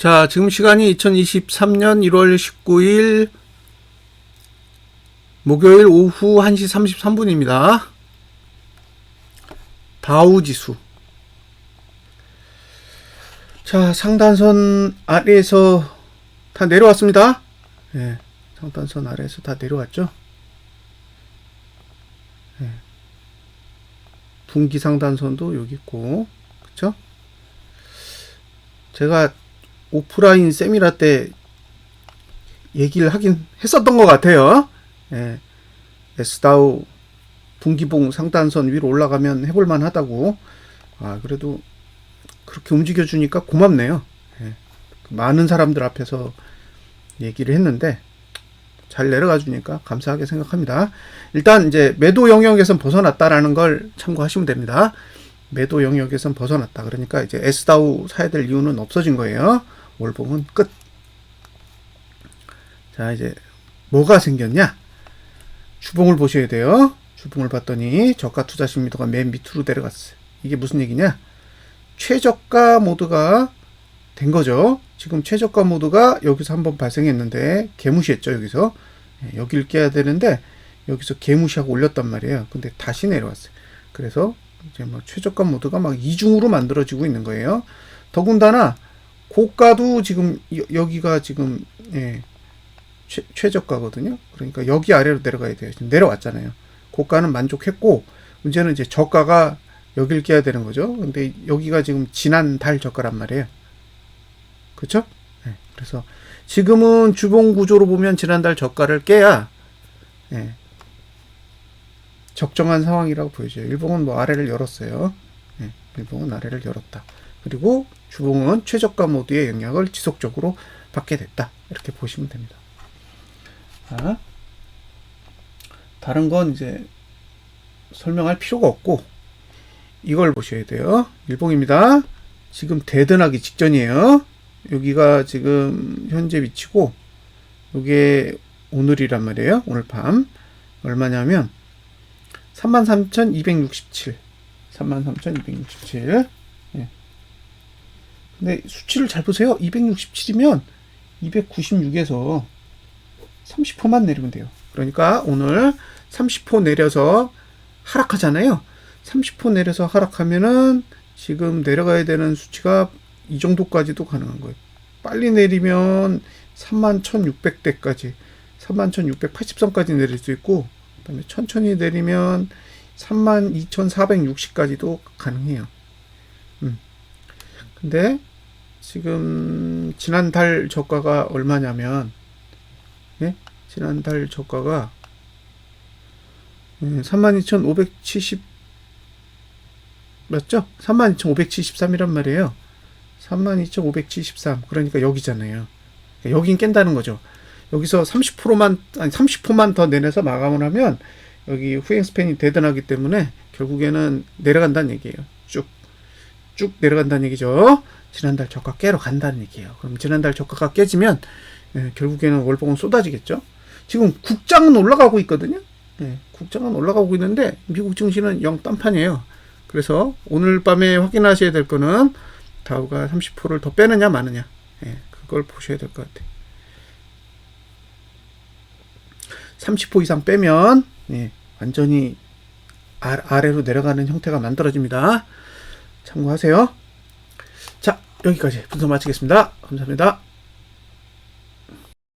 자, 지금 시간이 2023년 1월 19일 목요일 오후 1시 33분입니다. 다우 지수. 자, 상단선 아래에서 다 내려왔습니다. 예. 상단선 아래에서 다 내려왔죠. 예. 분기 상단선도 여기 있고. 그쵸? 제가 오프라인 세미나 때 얘기를 하긴 했었던 것 같아요. 예. 에스다우 분기봉 상단선 위로 올라가면 해볼만 하다고. 아, 그래도 그렇게 움직여주니까 고맙네요. 예. 많은 사람들 앞에서 얘기를 했는데 잘 내려가 주니까 감사하게 생각합니다. 일단 이제 매도 영역에선 벗어났다라는 걸 참고하시면 됩니다. 매도 영역에선 벗어났다. 그러니까 이제 에스다우 사야 될 이유는 없어진 거예요. 월봉은 끝. 자, 이제 뭐가 생겼냐? 주봉을 보셔야 돼요. 주봉을 봤더니 저가 투자 심리도가 맨 밑으로 내려갔어요. 이게 무슨 얘기냐? 최저가 모드가 된 거죠. 지금 최저가 모드가 여기서 한번 발생했는데 개무시했죠, 여기서. 예, 여기를 깨야 되는데 여기서 개무시하고 올렸단 말이에요. 근데 다시 내려왔어요. 그래서 이제 뭐 최저가 모드가 막 이중으로 만들어지고 있는 거예요. 더군다나 고가도 지금 여, 여기가 지금 예, 최, 최저가거든요. 그러니까 여기 아래로 내려가야 돼요. 지금 내려왔잖아요. 고가는 만족했고 문제는 이제 저가가 여길 깨야 되는 거죠. 근데 여기가 지금 지난 달 저가란 말이에요. 그렇죠? 예, 그래서 지금은 주봉 구조로 보면 지난달 저가를 깨야 예, 적정한 상황이라고 보여져요. 일봉은 뭐 아래를 열었어요. 예, 일봉은 아래를 열었다. 그리고 주봉은 최저가 모드의 영향을 지속적으로 받게 됐다. 이렇게 보시면 됩니다. 자, 다른 건 이제 설명할 필요가 없고 이걸 보셔야 돼요. 일봉입니다. 지금 대든하기 직전이에요. 여기가 지금 현재 위치고 이게 오늘이란 말이에요. 오늘 밤 얼마냐면 33,267 33,267 예. 근데 수치를 잘 보세요. 267이면 296에서 30%만 내리면 돼요. 그러니까 오늘 30% 내려서 하락하잖아요. 30% 내려서 하락하면은 지금 내려가야 되는 수치가 이 정도까지도 가능한 거예요. 빨리 내리면 31,600대까지, 31,680선까지 내릴 수 있고, 그다음에 천천히 내리면 32,460까지도 가능해요. 음. 근데 지금 지난달 저가가 얼마냐면, 예? 지난달 저가가 32,570 맞죠? 32,573이란 말이에요. 32,573. 그러니까 여기잖아요. 여긴 깬다는 거죠. 여기서 30%만 아니 30%만 더 내려서 마감을 하면 여기 후행 스팬이 대단하기 때문에 결국에는 내려간다는 얘기예요. 쭉. 쭉 내려간다는 얘기죠. 지난달 저가 깨러 간다는 얘기예요. 그럼 지난달 저가가 깨지면 예, 결국에는 월봉은 쏟아지겠죠. 지금 국장은 올라가고 있거든요. 예, 국장은 올라가고 있는데 미국 증시는 영 딴판이에요. 그래서 오늘 밤에 확인하셔야 될 거는 다우가 30%를 더 빼느냐 마느냐. 예, 그걸 보셔야 될 것 같아요. 30% 이상 빼면 예, 완전히 아, 아래로 내려가는 형태가 만들어집니다. 참고하세요. 자, 여기까지 분석 마치겠습니다. 감사합니다.